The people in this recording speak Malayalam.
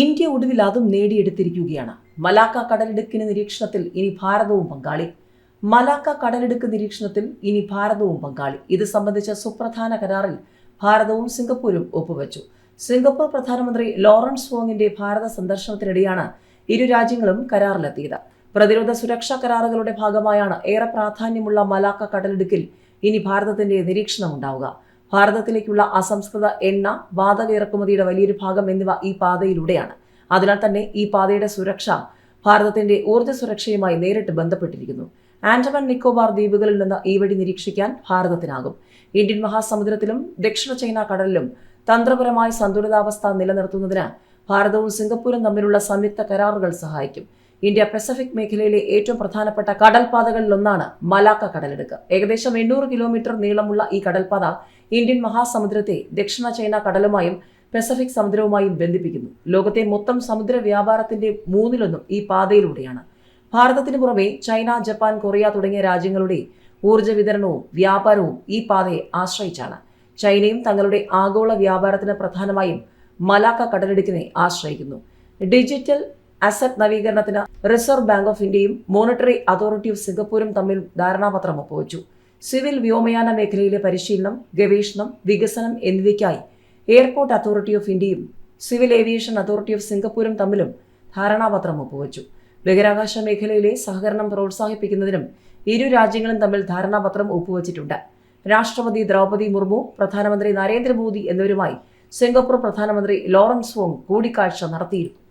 ഇന്ത്യ ഒടുവിൽ അതും നേടിയെടുത്തിരിക്കുകയാണ്. മലാക്ക കടലിടുക്കിന് നിരീക്ഷണത്തിൽ ഇനി ഭാരതവും പങ്കാളി. മലാക്ക കടലിടുക്ക് നിരീക്ഷണത്തിൽ ഇനി ഭാരതവും പങ്കാളി. ഇത് സംബന്ധിച്ച സുപ്രധാന കരാറിൽ ഭാരതവും സിംഗപ്പൂരും ഒപ്പുവെച്ചു. സിംഗപ്പൂർ പ്രധാനമന്ത്രി ലോറൻസ് വോങ്ങിന്റെ ഭാരത സന്ദർശനത്തിനിടെയാണ് ഇരു രാജ്യങ്ങളും കരാറിലെത്തിയത്. പ്രതിരോധ സുരക്ഷാ കരാറുകളുടെ ഭാഗമായാണ് ഏറെ പ്രാധാന്യമുള്ള മലാക്ക കടലിടുക്കിൽ ഇനി ഭാരതത്തിന്റെ നിരീക്ഷണം ഉണ്ടാവുക ഭാരതത്തിലേക്കുള്ള അസംസ്കൃത എണ്ണ വാതക ഇറക്കുമതിയുടെ വലിയൊരു ഭാഗം എന്നിവ ഈ പാതയിലൂടെയാണ്. അതിനാൽ തന്നെ ഈ പാതയുടെ സുരക്ഷ ഭാരതത്തിന്റെ ഊർജ സുരക്ഷയുമായി നേരിട്ട് ബന്ധപ്പെട്ടിരിക്കുന്നു. ആൻഡമാൻ നിക്കോബാർ ദ്വീപുകളിൽ നിന്ന് ഈ വഴി നിരീക്ഷിക്കാൻ ഭാരതത്തിനാകും. ഇന്ത്യൻ മഹാസമുദ്രത്തിലും ദക്ഷിണ ചൈന കടലിലും തന്ത്രപരമായ സന്തുലിതാവസ്ഥ നിലനിർത്തുന്നതിന് ഭാരതവും സിംഗപ്പൂരും തമ്മിലുള്ള സംയുക്ത കരാറുകൾ സഹായിക്കും. ഇന്ത്യ പസഫിക് മേഖലയിലെ ഏറ്റവും പ്രധാനപ്പെട്ട കടൽപാതകളിലൊന്നാണ് മലാക്ക കടലിടുക്ക്. ഏകദേശം എണ്ണൂറ് കിലോമീറ്റർ നീളമുള്ള ഈ കടൽപാത ഇന്ത്യൻ മഹാസമുദ്രത്തെ ദക്ഷിണ ചൈന കടലുമായും പസഫിക് സമുദ്രവുമായും ബന്ധിപ്പിക്കുന്നു. ലോകത്തെ മൊത്തം സമുദ്ര വ്യാപാരത്തിന്റെ മൂന്നിലൊന്നും ഈ പാതയിലൂടെയാണ്. ഭാരതത്തിന് പുറമെ ചൈന ജപ്പാൻ കൊറിയ തുടങ്ങിയ രാജ്യങ്ങളുടെ ഊർജ വിതരണവും വ്യാപാരവും ഈ പാതയെ ആശ്രയിച്ചാണ്. ചൈനയും തങ്ങളുടെ ആഗോള വ്യാപാരത്തിന് പ്രധാനമായും മലാക്ക കടലിടുക്കിനെ ആശ്രയിക്കുന്നു. ഡിജിറ്റൽ അസറ്റ് നവീകരണത്തിന് റിസർവ് ബാങ്ക് ഓഫ് ഇന്ത്യയും മോണിറ്ററി അതോറിറ്റി ഓഫ് സിംഗപ്പൂരും തമ്മിൽ ധാരണാപത്രം ഒപ്പുവച്ചു. സിവിൽ വ്യോമയാന മേഖലയിലെ പരിശീലനം ഗവേഷണം വികസനം എന്നിവയ്ക്കായി എയർപോർട്ട് അതോറിറ്റി ഓഫ് ഇന്ത്യയും സിവിൽ ഏവിയേഷൻ അതോറിറ്റി ഓഫ് സിംഗപ്പൂരും തമ്മിലും ധാരണാപത്രം ഒപ്പുവച്ചു. ബഹിരാകാശ മേഖലയിലെ സഹകരണം പ്രോത്സാഹിപ്പിക്കുന്നതിനും ഇരു രാജ്യങ്ങളും തമ്മിൽ ധാരണാപത്രം ഒപ്പുവച്ചിട്ടുണ്ട്. രാഷ്ട്രപതി ദ്രൗപദി മുർമു പ്രധാനമന്ത്രി നരേന്ദ്രമോദി എന്നിവരുമായി സിംഗപ്പൂർ പ്രധാനമന്ത്രി ലോറൻസ് വോങ് കൂടിക്കാഴ്ച നടത്തിയിരുന്നു.